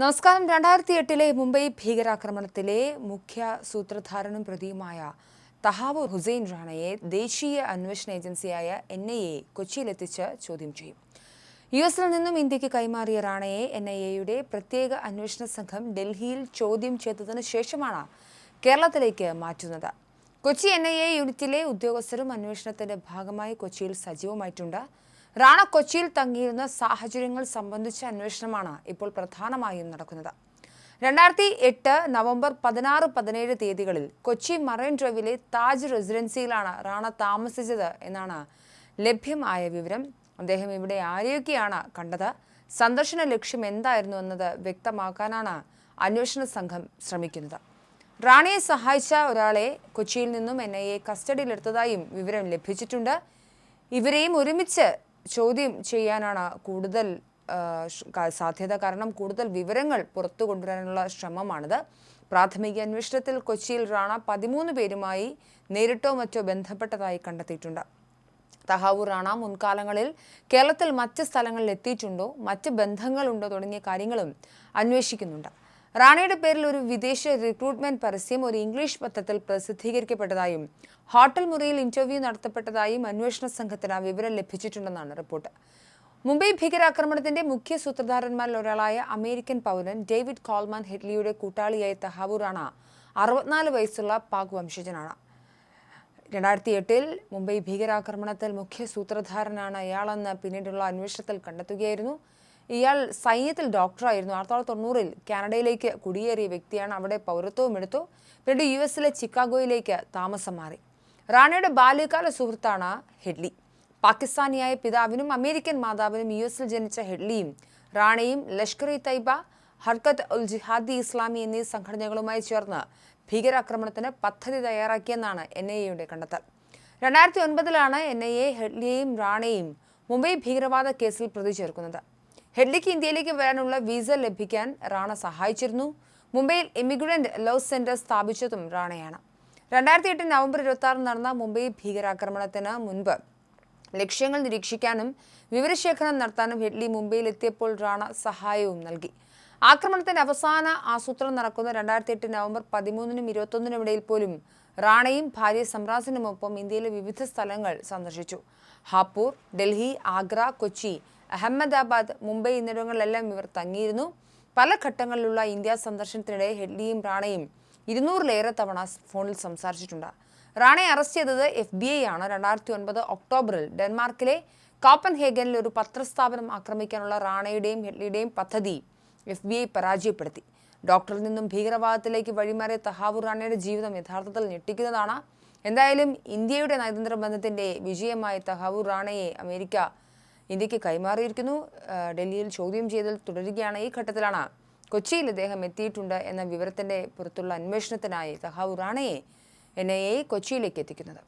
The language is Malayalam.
നമസ്കാരം. രണ്ടായിരത്തി എട്ടിലെ മുംബൈ ഭീകരാക്രമണത്തിലെ മുഖ്യ സൂത്രധാരനും പ്രതിയുമായ തഹാവ് ഹുസൈൻ റാണയെ ദേശീയ അന്വേഷണ ഏജൻസിയായ എൻ ഐ എ കൊച്ചിയിലെത്തിച്ച് ചോദ്യം ചെയ്യും. യു എസിൽ നിന്നും ഇന്ത്യയ്ക്ക് കൈമാറിയ റാണയെ എൻ ഐ എയുടെ പ്രത്യേക അന്വേഷണ സംഘം ഡൽഹിയിൽ ചോദ്യം ചെയ്തതിനു ശേഷമാണ് കേരളത്തിലേക്ക് മാറ്റുന്നത്. കൊച്ചി എൻ ഐ എ യൂണിറ്റിലെ ഉദ്യോഗസ്ഥരും അന്വേഷണത്തിന്റെ ഭാഗമായി കൊച്ചിയിൽ സജീവമായിട്ടുണ്ട്. റാണ കൊച്ചിയിൽ തങ്ങിയിരുന്ന സാഹചര്യങ്ങൾ സംബന്ധിച്ച അന്വേഷണമാണ് ഇപ്പോൾ പ്രധാനമായും നടക്കുന്നത്. രണ്ടായിരത്തി എട്ട് നവംബർ പതിനാറ് പതിനേഴ് തീയതികളിൽ കൊച്ചി മറൈൻ ഡ്രൈവിലെ താജ് റെസിഡൻസിയിലാണ് റാണ താമസിച്ചത് എന്നാണ് ലഭ്യമായ വിവരം. അദ്ദേഹം ഇവിടെ ആരെയൊക്കെയാണ് കണ്ടത്? സന്ദർശന ലക്ഷ്യം എന്തായിരുന്നു എന്നത് വ്യക്തമാക്കാനാണ് അന്വേഷണ സംഘം ശ്രമിക്കുന്നത്. റാണിയെ സഹായിച്ച ഒരാളെ കൊച്ചിയിൽ നിന്നും എൻ ഐ എ കസ്റ്റഡിയിലെടുത്തതായും വിവരം ലഭിച്ചിട്ടുണ്ട്. ഇവരെയും ഒരുമിച്ച് ചോദ്യം ചെയ്യാനാണ് കൂടുതൽ സാധ്യത. കാരണം കൂടുതൽ വിവരങ്ങൾ പുറത്തു കൊണ്ടുവരാനുള്ള ശ്രമമാണിത്. പ്രാഥമിക അന്വേഷണത്തിൽ കൊച്ചിയിൽ റാണ പതിമൂന്ന് പേരുമായി നേരിട്ടോ മറ്റോ ബന്ധപ്പെട്ടതായി കണ്ടെത്തിയിട്ടുണ്ട്. തഹാവൂർ റാണ മുൻകാലങ്ങളിൽ കേരളത്തിൽ മറ്റ് സ്ഥലങ്ങളിൽ എത്തിയിട്ടുണ്ടോ? മറ്റ് ബന്ധങ്ങളുണ്ടോ? തുടങ്ങിയ കാര്യങ്ങളും അന്വേഷിക്കുന്നുണ്ട്. റാണയുടെ പേരിൽ ഒരു വിദേശ റിക്രൂട്ട്മെന്റ് പരസ്യം ഒരു ഇംഗ്ലീഷ് പത്രത്തിൽ പ്രസിദ്ധീകരിക്കപ്പെട്ടതായും ഹോട്ടൽ മുറിയിൽ ഇന്റർവ്യൂ നടത്തപ്പെട്ടതായും അന്വേഷണ സംഘത്തിന് വിവരം ലഭിച്ചിട്ടുണ്ടെന്നാണ് റിപ്പോർട്ട്. മുംബൈ ഭീകരാക്രമണത്തിന്റെ മുഖ്യ സൂത്രധാരന്മാരിൽ ഒരാളായ അമേരിക്കൻ പൗരൻ ഡേവിഡ് കോൾമാൻ ഹെഡ്ലിയുടെ കൂട്ടാളിയായ തഹാവൂർ റാണ അറുപത്തിനാല് വയസ്സുള്ള പാക് വംശജനാണ്. രണ്ടായിരത്തി എട്ടിൽ മുംബൈ ഭീകരാക്രമണത്തിൽ മുഖ്യ സൂത്രധാരനാണ് അയാളെന്ന് പിന്നീടുള്ള അന്വേഷണത്തിൽ കണ്ടെത്തുകയായിരുന്നു. ഇയാൾ സൈന്യത്തിൽ ഡോക്ടറായിരുന്നു. ആയിരത്തി തൊള്ളായിരത്തി തൊണ്ണൂറിൽ കാനഡയിലേക്ക് കുടിയേറിയ വ്യക്തിയാണ്. അവിടെ പൗരത്വവും എടുത്തു. പിന്നീട് യു എസിലെ ചിക്കാഗോയിലേക്ക് താമസം മാറി. റാണയുടെ ബാല്യകാല സുഹൃത്താണ് ഹെഡ്ലി. പാകിസ്ഥാനിയായ പിതാവിനും അമേരിക്കൻ മാതാവിനും യു എസിൽ ജനിച്ച ഹെഡ്ലിയും റാണയും ലഷ്കർ ഇ തൈബ ഹർക്കത്ത് ഉൽ ജിഹാദി ഇസ്ലാമി എന്നീ സംഘടനകളുമായി ചേർന്ന് ഭീകരാക്രമണത്തിന് പദ്ധതി തയ്യാറാക്കിയെന്നാണ് എൻ ഐ എയുടെ കണ്ടെത്തൽ. രണ്ടായിരത്തി ഒൻപതിലാണ് എൻ ഐ എ ഹെഡ്ലിയെയും റാണയും മുംബൈ ഭീകരവാദ കേസിൽ പ്രതി ചേർക്കുന്നത് ഹെഡ്ലിക്ക് ഇന്ത്യയിലേക്ക് വരാനുള്ള വിസ ലഭിക്കാൻ റാണ സഹായിച്ചിരുന്നു. മുംബൈയിൽ ഇമിഗ്രന്റ് ലോ സെന്റർ സ്ഥാപിച്ചതും റാണയാണ്. രണ്ടായിരത്തി എട്ട് നവംബർ ഇരുപത്തി ആറിന് നടന്ന മുംബൈ ഭീകരാക്രമണത്തിന് മുൻപ് ലക്ഷ്യങ്ങൾ നിരീക്ഷിക്കാനും വിവരശേഖരണം നടത്താനും ഹെഡ്ലി മുംബൈയിൽ എത്തിയപ്പോൾ റാണ സഹായവും നൽകി. ആക്രമണത്തിന്റെ അവസാന ആസൂത്രണം നടക്കുന്ന രണ്ടായിരത്തി എട്ട് നവംബർ പതിമൂന്നിനും ഇരുപത്തൊന്നിനും ഇടയിൽ പോലും റാണയും ഭാര്യ സമ്രാസിനുമൊപ്പം ഇന്ത്യയിലെ വിവിധ സ്ഥലങ്ങൾ സന്ദർശിച്ചു. ഹാപ്പൂർ ഡൽഹി ആഗ്ര കൊച്ചി അഹമ്മദാബാദ് മുംബൈ എന്നിവിടങ്ങളിലെല്ലാം ഇവർ തങ്ങിയിരുന്നു. പല ഘട്ടങ്ങളിലുള്ള ഇന്ത്യ സന്ദർശനത്തിനിടെ ഹെഡ്ലിയും റാണയും ഇരുന്നൂറിലേറെ തവണ ഫോണിൽ സംസാരിച്ചിട്ടുണ്ട്. റാണയെ അറസ്റ്റ് ചെയ്തത് എഫ് ബി ഐ ആണ്. രണ്ടായിരത്തി ഒൻപത് ഒക്ടോബറിൽ ഡെൻമാർക്കിലെ കോപ്പൻഹേഗനിൽ ഒരു പത്രസ്ഥാപനം ആക്രമിക്കാനുള്ള റാണയുടെയും ഹെഡ്ലിയുടെയും പദ്ധതി എഫ് ബി ഐ പരാജയപ്പെടുത്തി. ഡോക്ടറിൽ നിന്നും ഭീകരവാദത്തിലേക്ക് വഴിമാറിയ തഹാവൂർ റാണയുടെ ജീവിതം യഥാർത്ഥത്തിൽ ഞെട്ടിക്കുന്നതാണ്. എന്തായാലും ഇന്ത്യയുടെ നയതന്ത്ര ബന്ധത്തിന്റെ വിജയമായി തഹാവൂർ റാണയെ അമേരിക്ക ഇന്ത്യയ്ക്ക് കൈമാറിയിരിക്കുന്നു. ഡൽഹിയിൽ ചോദ്യം ചെയ്തൽ തുടരുകയാണ്. ഈ ഘട്ടത്തിലാണ് കൊച്ചിയിൽ ഇദ്ദേഹം എത്തിയിട്ടുണ്ട് എന്ന വിവരത്തിന്റെ പുറത്തുള്ള അന്വേഷണത്തിനായി സഹാവു റാണയെ എൻ ഐ എ കൊച്ചിയിലേക്ക് എത്തിക്കുന്നത്.